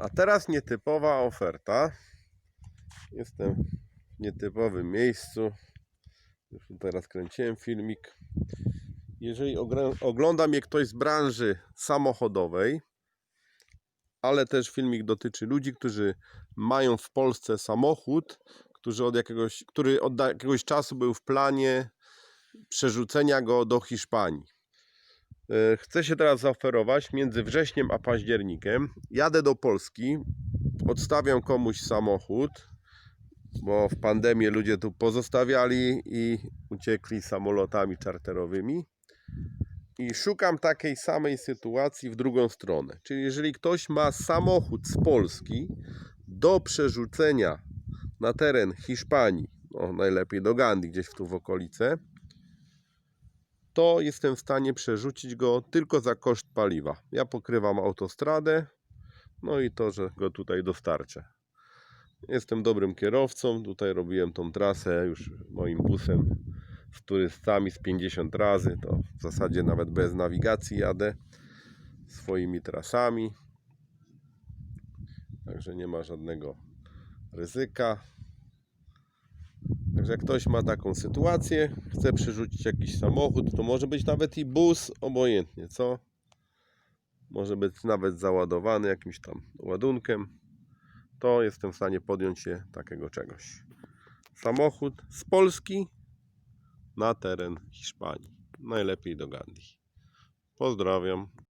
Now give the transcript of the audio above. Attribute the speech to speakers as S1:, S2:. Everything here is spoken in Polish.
S1: A teraz nietypowa oferta. Jestem w nietypowym miejscu. Już teraz kręciłem filmik. Jeżeli ogląda mnie ktoś z branży samochodowej, ale też filmik dotyczy ludzi, którzy mają w Polsce samochód, którzy od jakiegoś, który od jakiegoś czasu był w planie przerzucenia go do Hiszpanii. E, Chcę się teraz zaoferować między wrześniem a październikiem. Jadę do Polski, odstawiam komuś samochód, bo w pandemii ludzie tu pozostawiali i uciekli samolotami czarterowymi. I szukam takiej samej sytuacji w drugą stronę. Czyli jeżeli ktoś ma samochód z Polski do przerzucenia na teren Hiszpanii, no najlepiej do Gandii, gdzieś tu w okolice, to jestem w stanie przerzucić go tylko za koszt paliwa. Ja pokrywam autostradę, no i to, że go tutaj dostarczę. Jestem dobrym kierowcą, tutaj robiłem tą trasę już moim busem z turystami z 50 razy, to w zasadzie nawet bez nawigacji jadę swoimi trasami. Także nie ma żadnego ryzyka. Także ktoś ma taką sytuację, chce przerzucić jakiś samochód, to może być nawet i bus, obojętnie, co? Może być nawet załadowany jakimś tam ładunkiem. To jestem w stanie podjąć się takiego czegoś. Samochód z Polski na teren Hiszpanii. Najlepiej do Gandii. Pozdrawiam.